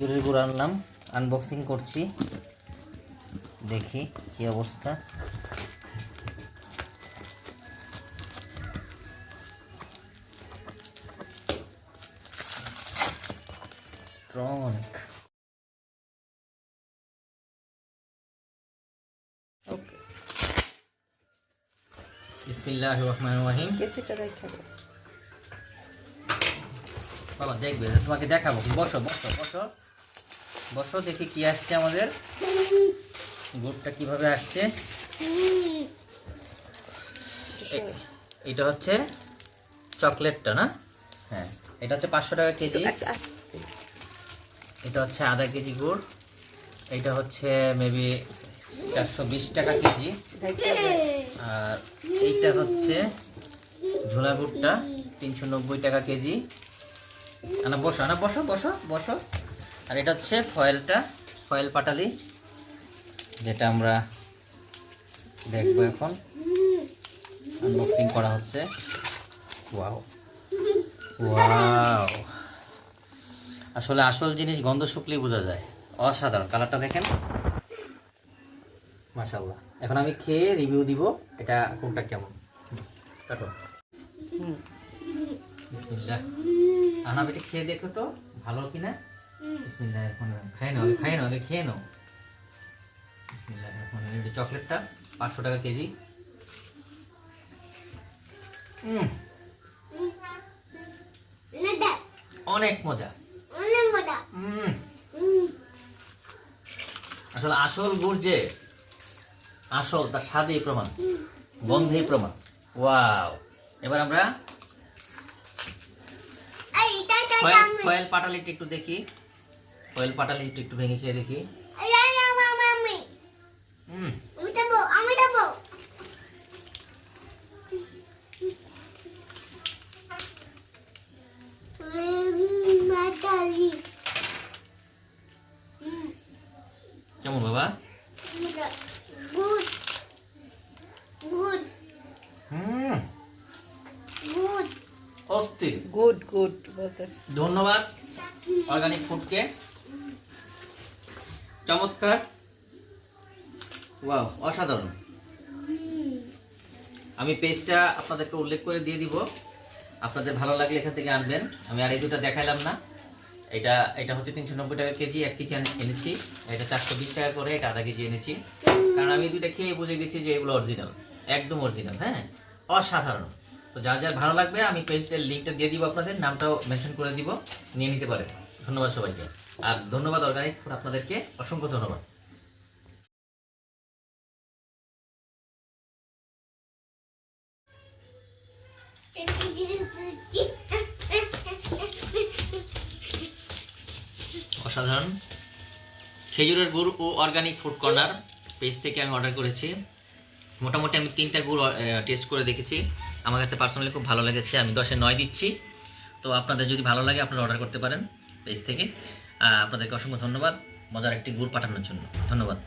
খেজুরের গুড় আনলাম। আনবক্সিং করছি। দেখি কি অবস্থা। স্ট্রং অনেক। ওকে রহিম। বাবা দেখবে তোমাকে দেখাবো। বসো বসো বসো। বসো দেখি কি আসছে আমাদের। গুড়টা কীভাবে আসছে? এটা হচ্ছে চকলেটটা না? হ্যাঁ এটা হচ্ছে পাঁচশো টাকা কেজি। এটা হচ্ছে আধা কেজি গুড়। এটা হচ্ছে মেবি চারশো বিশ টাকা কেজি। আর এইটা হচ্ছে ঝোলা গুড়টা তিনশো নব্বই টাকা কেজি। আনা বসো আনা বসো বসো বসো। আর এটা হচ্ছে ফয়েলটা ফয়েল পাটালি যেটা আমরা দেখব এখন। আনবক্সিং করা হচ্ছে। ওয়াও ওয়াও আসলে আসল জিনিস গন্ধ শুকলেই বোঝা যায়। অসাধারণ। কালারটা দেখেন। মাশাল্লাহ এখন আমি খেয়ে রিভিউ দিব এটা কোনটা কেমন। কাটো। বিসমিল্লাহ। আনা বেটি খেয়ে দেখো তো ভালো কিনা? বিসমিল্লাহ এখন খাই নাও খাই নাও খেয়ে নাও। বিসমিল্লাহ এখন এটা চকলেটটা পাঁচশো টাকা কেজি। অনেক মজা। আসলে আসল গুড় যে আসল তার স্বাদেই প্রমাণ। গন্ধেই প্রমাণ। ওয়াও। এবার আমরা ফয়েল পাটালিটা একটু দেখি। ফয়েল পাটালিটা একটু ভেঙে খেয়ে দেখি। হুম। কেমন বাবা? হুম। অস্থির। গুড গুড ধন্যবাদ। অর্গানিক ফুডকে চমৎকার। ওয়াও, অসাধারণ। আমি পেজটা আপনাদেরকে উল্লেখ করে দিয়ে দিব। আপনাদের ভালো লাগলে এখান থেকে আনবেন। আমি আর এই দুটো দেখাইলাম না। এটা এটা হচ্ছে তিনশো নব্বই টাকা কেজি, এক কেজি এনেছি। এটা চারশো বিশ টাকা করে, এটা আধা কেজি এনেছি। কারণ আমি দুইটা খেয়ে বুঝে গেছি যে এগুলো অরিজিনাল একদম অরিজিনাল হ্যাঁ? অসাধারণ। তো যার যার ভালো লাগবে, আমি পেজের লিঙ্কটা দিয়ে দিব আপনাদের, নামটাও মেনশন করে দিব, নিয়ে নিতে পারেন। ধন্যবাদ সবাইকে। আর ধন্যবাদ অর্গানিক ফুড আপনাদেরকে অসংখ্য ধন্যবাদ। অসাধারণ। খেজুরের গুড় ও অর্গানিক ফুড কর্নার পেজ থেকে আমি অর্ডার করেছি। মোটামুটি আমি তিনটা গুড় টেস্ট করে দেখেছি। আমার কাছে পার্সোনালি খুব ভালো লেগেছে। আমি দশে নয় দিচ্ছি। তো আপনাদের যদি ভালো লাগে আপনারা অর্ডার করতে পারেন। পেজ থেকে। আপনাদেরকে অসংখ্য ধন্যবাদ। মজার একটি গুড় পাঠানোর জন্য। ধন্যবাদ।